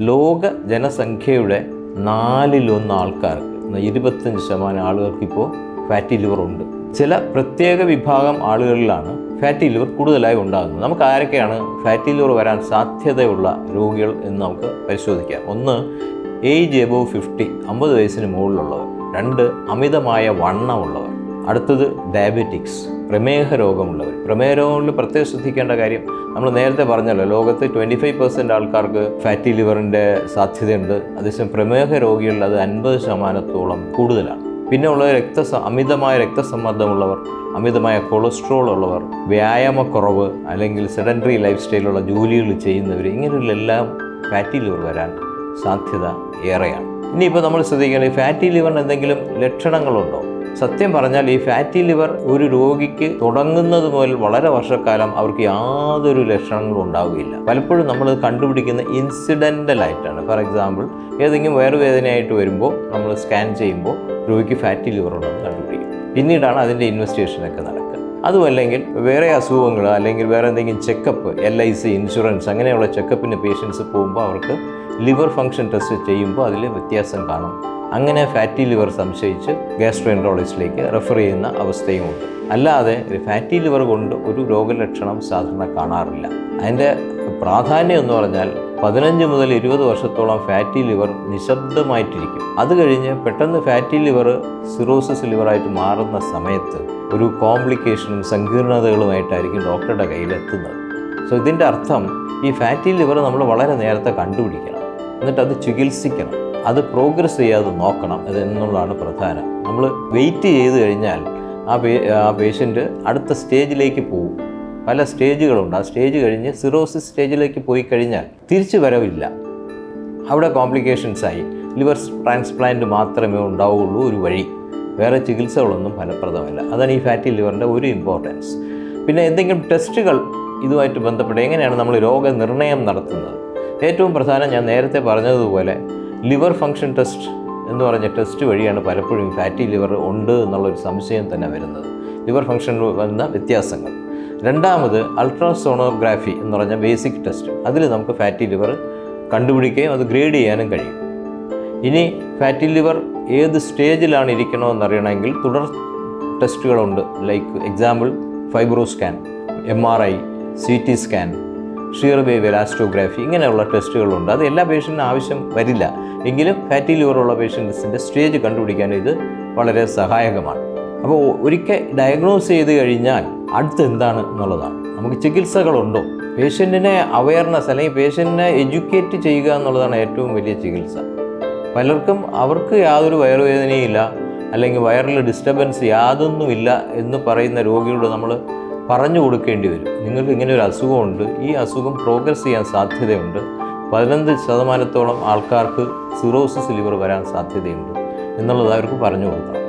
ലോക ജനസംഖ്യയുടെ നാലിലൊന്ന് ആൾക്കാർക്ക് ഇരുപത്തഞ്ച് ശതമാനം ആളുകൾക്ക് ഇപ്പോൾ ഫാറ്റി ലിവർ ഉണ്ട്. ചില പ്രത്യേക വിഭാഗം ആളുകളിലാണ് ഫാറ്റി ലിവർ കൂടുതലായി ഉണ്ടാകുന്നത്. നമുക്ക് ആരൊക്കെയാണ് ഫാറ്റി ലിവർ വരാൻ സാധ്യതയുള്ള രോഗികൾ എന്ന് നമുക്ക് പരിശോധിക്കാം. ഒന്ന് ഏജ് എബോവ് ഫിഫ്റ്റി അമ്പത് വയസ്സിന് മുകളിലുള്ളവർ. രണ്ട് അമിതമായ വണ്ണമുള്ളവർ അടുത്തത് ഡയബറ്റിക്സ് പ്രമേഹ രോഗമുള്ളവർ പ്രമേഹ രോഗങ്ങളിൽ പ്രത്യേകം ശ്രദ്ധിക്കേണ്ട കാര്യം നമ്മൾ നേരത്തെ പറഞ്ഞല്ലോ ലോകത്ത് ട്വന്റി ഫൈവ് പെർസെന്റ് ആൾക്കാർക്ക് ഫാറ്റി ലിവറിന്റെ സാധ്യതയുണ്ട്. അതേസമയം പ്രമേഹ രോഗികളിൽ അത് അൻപത് ശതമാനത്തോളം കൂടുതലാണ്. പിന്നെ ഉള്ള രക്ത അമിതമായ രക്തസമ്മർദ്ദമുള്ളവർ അമിതമായ കൊളസ്ട്രോൾ ഉള്ളവർ വ്യായാമക്കുറവ് അല്ലെങ്കിൽ സെഡന്ററി ലൈഫ് സ്റ്റൈലുള്ള ജോലികൾ ചെയ്യുന്നവർ ഇങ്ങനെയുള്ളെല്ലാം ഫാറ്റി ലിവർ വരാൻ സാധ്യത ഏറെയാണ്. ഇനിയിപ്പോൾ നമ്മൾ ശ്രദ്ധിക്കുകയാണെങ്കിൽ ഫാറ്റി ലിവറിന് എന്തെങ്കിലും ലക്ഷണങ്ങളുണ്ടോ? സത്യം പറഞ്ഞാൽ ഈ ഫാറ്റി ലിവർ ഒരു രോഗിക്ക് തുടങ്ങുന്നത് മുതൽ വളരെ വർഷക്കാലം അവർക്ക് യാതൊരു ലക്ഷണങ്ങളും ഉണ്ടാവുകയില്ല. പലപ്പോഴും നമ്മൾ കണ്ടുപിടിക്കുന്ന ഇൻസിഡന്റൽ ആയിട്ടാണ് ഫോർ എക്സാമ്പിൾ ഏതെങ്കിലും വയറുവേദനയായിട്ട് വരുമ്പോൾ നമ്മൾ സ്കാൻ ചെയ്യുമ്പോൾ രോഗിക്ക് ഫാറ്റി ലിവർ ഉണ്ടെന്ന് കണ്ടുപിടിക്കും. പിന്നീടാണ് അതിന്റെ ഇൻവെസ്റ്റിഗേഷനൊക്കെ നടക്കുക അതുമല്ലെങ്കിൽ വേറെ അസുഖങ്ങൾ അല്ലെങ്കിൽ വേറെ എന്തെങ്കിലും checkup L I C insurance അങ്ങനെയുള്ള ചെക്കപ്പിന് പേഷ്യൻസ് പോകുമ്പോൾ അവർക്ക് ലിവർ ഫങ്ഷൻ ടെസ്റ്റ് ചെയ്യുമ്പോൾ അതിൽ വ്യത്യാസം കാണും. അങ്ങനെ ഫാറ്റി ലിവർ സംശയിച്ച് ഗ്യാസ്ട്രോൻട്രോളജിസ്റ്റിലേക്ക് റെഫർ ചെയ്യുന്ന അവസ്ഥയുമുണ്ട്. അല്ലാതെ ഫാറ്റി ലിവർ കൊണ്ട് ഒരു രോഗലക്ഷണം സാധാരണ കാണാറില്ല. അതിന്റെ പ്രാധാന്യം എന്ന് പറഞ്ഞാൽ പതിനഞ്ച് മുതൽ ഇരുപത് വർഷത്തോളം ഫാറ്റി ലിവർ നിശബ്ദമായിട്ടിരിക്കും. അത് കഴിഞ്ഞ് പെട്ടെന്ന് ഫാറ്റി ലിവർ സിറോസിസ് ലിവറായിട്ട് മാറുന്ന സമയത്ത് ഒരു കോംപ്ലിക്കേഷനും സങ്കീർണതകളുമായിട്ടായിരിക്കും ഡോക്ടറുടെ കയ്യിലെത്തുന്നത്. സോ ഇതിന്റെ അർത്ഥം ഈ ഫാറ്റി ലിവർ നമ്മൾ വളരെ നേരത്തെ കണ്ടുപിടിക്കണം. എന്നിട്ട് അത് ചികിത്സിക്കണം. അത് പ്രോഗ്രസ് ചെയ്യാതെ നോക്കണം എന്നുള്ളതാണ് പ്രധാനം. നമ്മൾ വെയിറ്റ് ചെയ്ത് കഴിഞ്ഞാൽ ആ പേ ആ പേഷ്യന്റ് അടുത്ത സ്റ്റേജിലേക്ക് പോകും. പല സ്റ്റേജുകളുണ്ട് ആ സ്റ്റേജ് കഴിഞ്ഞ് സിറോസിസ് സ്റ്റേജിലേക്ക് പോയി കഴിഞ്ഞാൽ തിരിച്ചു വരവില്ല. അവിടെ കോംപ്ലിക്കേഷൻസായി ലിവർ ട്രാൻസ്പ്ലാന്റ് മാത്രമേ ഉണ്ടാവുകയുള്ളൂ ഒരു വഴി. വേറെ ചികിത്സകളൊന്നും ഫലപ്രദമല്ല. അതാണ് ഈ ഫാറ്റി ലിവറിന്റെ ഒരു ഇമ്പോർട്ടൻസ് പിന്നെ എന്തെങ്കിലും ടെസ്റ്റുകൾ ഇതുമായിട്ട് ബന്ധപ്പെട്ട് എങ്ങനെയാണ് നമ്മൾ രോഗനിർണയം നടത്തുന്നത്? ഏറ്റവും പ്രധാനം ഞാൻ നേരത്തെ പറഞ്ഞതുപോലെ ലിവർ ഫങ്ഷൻ ടെസ്റ്റ് എന്ന് പറഞ്ഞ ടെസ്റ്റ് വഴിയാണ് പലപ്പോഴും ഫാറ്റി ലിവർ ഉണ്ട് എന്നുള്ളൊരു സംശയം തന്നെ വരുന്നത്. ലിവർ ഫങ്ഷൻ വന്ന വ്യത്യാസങ്ങൾ. രണ്ടാമത് അൾട്രാസോണോഗ്രാഫി എന്ന് പറഞ്ഞ ബേസിക് ടെസ്റ്റ് അതിൽ നമുക്ക് ഫാറ്റി ലിവർ കണ്ടുപിടിക്കുകയും അത് ഗ്രേഡ് ചെയ്യാനും കഴിയും. ഇനി ഫാറ്റി ലിവർ ഏത് സ്റ്റേജിലാണ് ഇരിക്കണമെന്ന് അറിയണമെങ്കിൽ തുടർ ടെസ്റ്റുകളുണ്ട്. Like example fibro scan M R I C T scan shear wave elastography ഇങ്ങനെയുള്ള ടെസ്റ്റുകളുണ്ട്. അത് എല്ലാ പേഷ്യന്റിനും ആവശ്യം വരില്ല. എങ്കിലും ഫാറ്റി ലിവറുള്ള പേഷ്യൻസിന്റെ സ്റ്റേജ് കണ്ടുപിടിക്കാൻ ഇത് വളരെ സഹായകമാണ്. അപ്പോൾ ഒരിക്കൽ ഡയഗ്നോസ് ചെയ്ത് കഴിഞ്ഞാൽ അടുത്ത് എന്താണ് എന്നുള്ളതാണ്. നമുക്ക് ചികിത്സകളുണ്ടോ? പേഷ്യന്റിനെ അവയർനെസ് അല്ലെങ്കിൽ പേഷ്യന്റിനെ എഡ്യൂക്കേറ്റ് ചെയ്യുക എന്നുള്ളതാണ് ഏറ്റവും വലിയ ചികിത്സ. പലർക്കും അവർക്ക് യാതൊരു വയറുവേദനയില്ല അല്ലെങ്കിൽ വയറിൽ ഡിസ്റ്റർബൻസ് യാതൊന്നുമില്ല എന്ന് പറയുന്ന രോഗിയോട് നമ്മൾ പറഞ്ഞു കൊടുക്കേണ്ടി വരും. നിങ്ങൾക്ക് ഇങ്ങനെ ഒരു അസുഖമുണ്ട് ഈ അസുഖം പ്രോഗ്രസ് ചെയ്യാൻ സാധ്യതയുണ്ട്. പതിനഞ്ച് ശതമാനത്തോളം ആൾക്കാർക്ക് സിറോസിസ് ലിവർ വരാൻ സാധ്യതയുണ്ട് എന്നുള്ളത് അവർക്ക് പറഞ്ഞു കൊടുക്കണം.